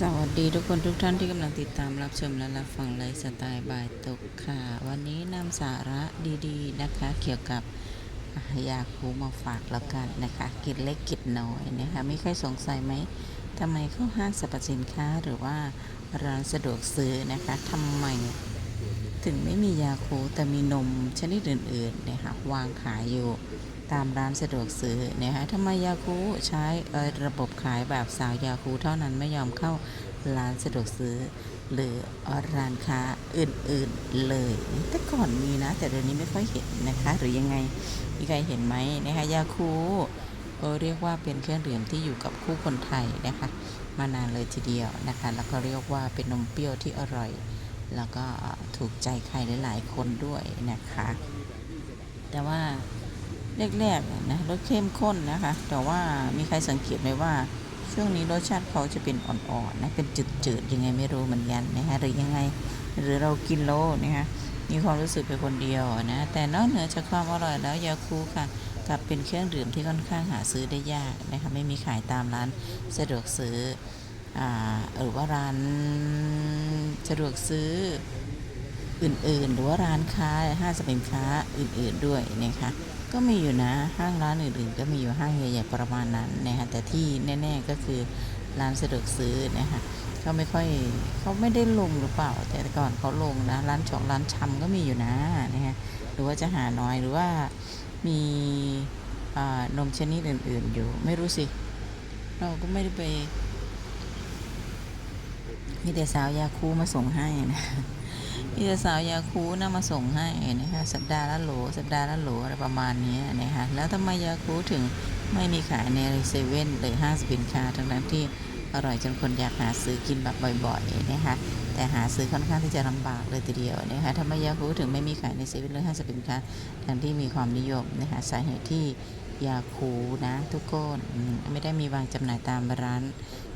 สวัสดีทุกคนทุกท่านที่กำลังติดตามรับชมและรับฟังไลฟ์สไตล์บายตกค่ะ วันนี้นำสาระดีๆนะคะ เกี่ยวกับยาคูมาฝากแล้วกันนะคะกินเล็กกินน้อยนะคะไม่ค่อยสงสัยไหมทำไมเข้าห้างสรรพสินค้าหรือว่าร้านสะดวกซื้อนะคะทำไมถึงไม่มียาคูแต่มีนมชนิดอื่นๆนะคะวางขายอยู่ ตามร้านสะดวกซื้อนะคะทำไมยาคูใช้ระบบขายแบบสาวยาคูเท่านั้นไม่ยอมเข้าร้านสะดวกซื้อ หรือร้านค้าอื่นๆเลย แต่ก่อนมีนะ แต่เดี๋ยวนี้ไม่ค่อยเห็นนะคะ หรือยังไงมีใครเห็นไหมนะคะยาคูเออเรียกว่าเป็นเครื่องดื่มที่อยู่กับคู่คนไทยนะคะ มานานเลยทีเดียวนะคะ แล้วก็เรียกว่าเป็นนมเปรี้ยวที่อร่อย แล้วก็ถูกใจใครหลาย ๆ คนด้วยนะคะ แต่ว่า แรกๆนะรสเข้มข้นนะคะ แต่ว่ามีใครสังเกตไหมว่า ช่วงนี้รสชาติเขาจะเป็นอ่อนๆนะเป็นจืดๆยังไงไม่รู้เหมือนกันนะคะหรือยังไงหรือเรากินโลนะคะมีความรู้สึกเป็นคนเดียวนะ แต่นอกเหนือจากความอร่อยแล้วยาคูค่ะกลับเป็นเครื่องดื่มที่ค่อนข้างหาซื้อได้ยากนะคะไม่มีขายตามร้านสะดวกซื้ออหรือว่าร้านสะดวกซื้อ อื่นๆ หรือว่าร้านค้าห้างสรรพสินค้าอื่นๆด้วยนะคะก็มีอยู่นะห้างร้านอื่นๆ ก็มีอยู่ห้างใหญ่ๆประมาณนั้นนะคะแต่ที่แน่ๆก็คือร้านสะดวกซื้อนะคะเขาไม่ค่อยเขาไม่ได้ลงหรือเปล่า แต่ก่อนเขาลงนะร้านชองร้านชำก็มีอยู่นะนะคะหรือว่าจะหาน้อยหรือว่ามีนมชนิดอื่น ๆ อยู่ไม่รู้สิเราก็ไม่ได้ไปมีแต่สาวยาคูมาส่งให้นะ มีแต่สาวยาคูนะมาส่งให้นะคะสัปดาห์ละโหล สัปดาห์ละโหลอะไรประมาณนี้นะคะแล้วทำไมยาคูถึงไม่มีขายในเซเว่นหรือห้างสินค้าทั้งนั้นที่อร่อยจนคนอยากหาซื้อกินแบบบ่อยๆนะคะแต่หาซื้อค่อนข้างที่จะลำบากเลยทีเดียวนะคะทำไมยาคูถึงไม่มีขายในเซเว่นหรือห้างสินค้าทั้งที่มีความนิยมนะคะสาเหตุที่ยาคูนะทุกคนไม่ได้มีวางจำหน่ายตามร้าน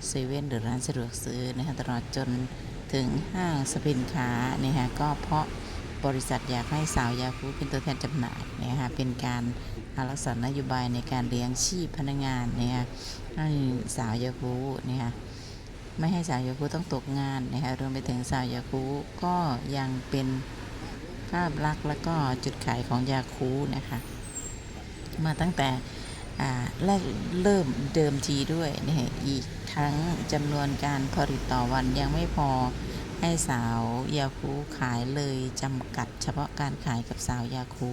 เซเว่นหรือร้านสะดวกซื้อนะคะตลอดจน ถึงห้างสรรพสินค้านะคะก็เพราะบริษัทอยากให้สาวยาคูเป็นตัวแทนจำหน่ายนะคะเป็นการรักษานโยบายในการเลี้ยงชีพพนักงานนะคะให้สาวยาคูนะคะไม่ให้สาวยาคูต้องตกงานนะคะรวมไปถึงสาวยาคูก็ยังเป็นภาพลักษณ์และก็จุดขายของยาคูนะคะมาตั้งแต่ แรกเริ่มเดิมทีด้วยนะอีกทั้งจำนวนการผลิตต่อวันยังไม่พอให้สาวยาคูขายเลยจำกัดเฉพาะการขายกับสาวยาคู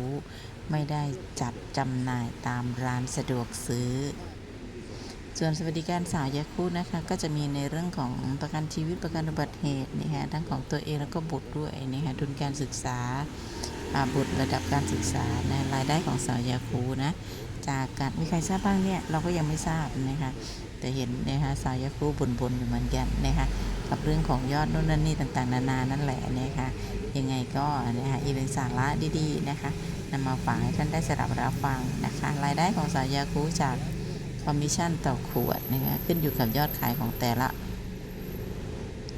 ไม่ได้จัดจำหน่ายตามร้านสะดวกซื้อ ส่วนสวัสดิการสาวยาคูนะคะก็จะมีในเรื่องของประกันชีวิตประกันอุบัติเหตุนะฮะทั้งของตัวเองแล้วก็บุตรด้วยนะฮะทุนการศึกษาอ่าบุตรระดับการศึกษานะรายได้ของสาวยาคูนะ จากการมีใครทราบบ้างเนี่ยเราก็ยังไม่ทราบนะคะแต่เห็นนะคะสายาคูบ่นๆอยู่เหมือนกันนะคะกับเรื่องของยอดนู่นนั่นนี่ต่างๆ นานานั่นแหละนะคะยังไงก็นะคะอีกเป็นสาระดีๆนะคะนำมาฝากให้ท่านได้สดับรับฟังนะคะรายได้ของสายาคูจากคอมมิชชั่นต่อขวดนะคะขึ้นอยู่กับยอดขายของแต่ละ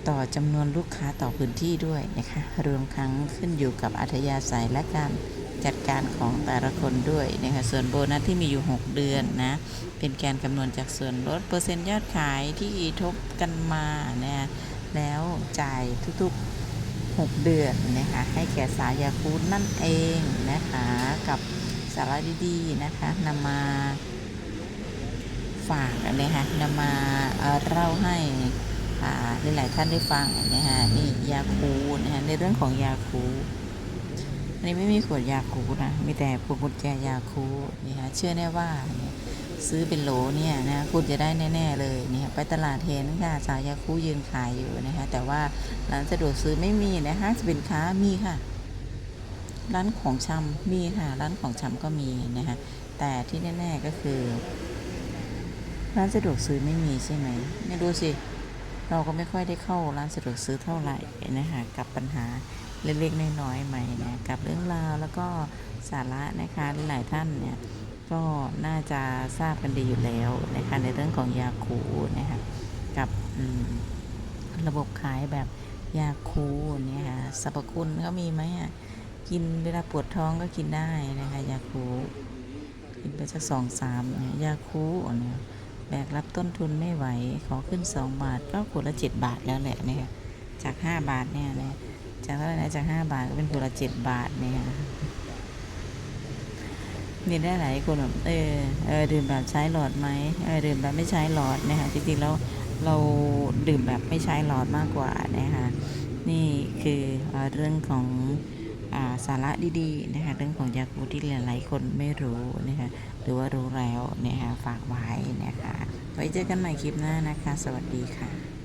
ต่อจำนวนลูกค้าต่อพื้นที่ด้วยนะคะรวมทั้งขึ้นอยู่กับอัธยาศัยและการ จัดการของแต่ละคนด้วยนะคะส่วนโบนัสที่มีอยู่ 6 เดือนนะ เป็นการคำนวณจากส่วนลดเปอร์เซ็นต์ยอดขายที่ทบกันมานะแล้วจ่ายทุกๆ 6 เดือนนะคะให้แก่สายาคูดนั่นเองนะคะกับสาระดีๆนะคะนำมาฝากนะคะนำมาเล่าให้หลายๆท่านได้ฟังนะคะนี่ยาคูนะคะในเรื่องของยาคู อันนี้ไม่มีขวดยาคูนะ มีแต่พวงกุญแจยาคูนี่ฮะเชื่อแน่ว่าซื้อเป็นโหลเนี่ยนะคุณจะได้แน่ ๆ เลยเนี่ยไปตลาดเห็นค่ะสาวยาคูยืนขายอยู่นะคะแต่ว่าร้านสะดวกซื้อไม่มีนะห้างสินค้ามีค่ะ ร้านของชำมีค่ะร้านของชำก็มีนะคะแต่ที่แน่ ๆก็คือ ร้านสะดวกซื้อไม่มีใช่ไหมเนี่ยดูสิเราก็ไม่ค่อยได้เข้าร้านสะดวกซื้อเท่าไหร่นะคะกับปัญหา เล็กๆน้อยๆใหม่นะกับเรื่องราวแล้วก็สาระนะคะหลายท่านเนี่ยก็น่าจะทราบกันดีอยู่แล้วนะคะในเรื่องของยาคูนะคะกับระบบขายแบบยาคูเนี่ยค่ะสรรพคุณเขามีไหมอะกินเวลาปวดท้องก็กินได้นะคะยาคูกินไปสักสองสามเนี่ยยาคูเนี่ยแบกรับต้นทุนไม่ไหว ขอขึ้น 2 บาทก็ขวดละ 7 บาทแล้วแหละเนี่ยจาก 5 บาทเนี่ยนะ จากเท่าไหร่นะจาก5บาทก็เป็นขวละ7บาทเนี่ยมีได้หลายคนแบบเออเออดื่มแบบใช้หลอดไหมเออดื่มแบบไม่ใช้หลอดนะคะจริงๆแล้วเราดื่มแบบไม่ใช้หลอดมากกว่านะคะนี่คือเออเรื่องของอาสาระดีๆนะคะเรื่องของยาคูที่หลายๆคนไม่รู้นะคะหรือว่ารู้แล้วนะคะฝากไว้นะคะไว้เจอกันใหม่คลิปหน้านะคะ สวัสดีค่ะ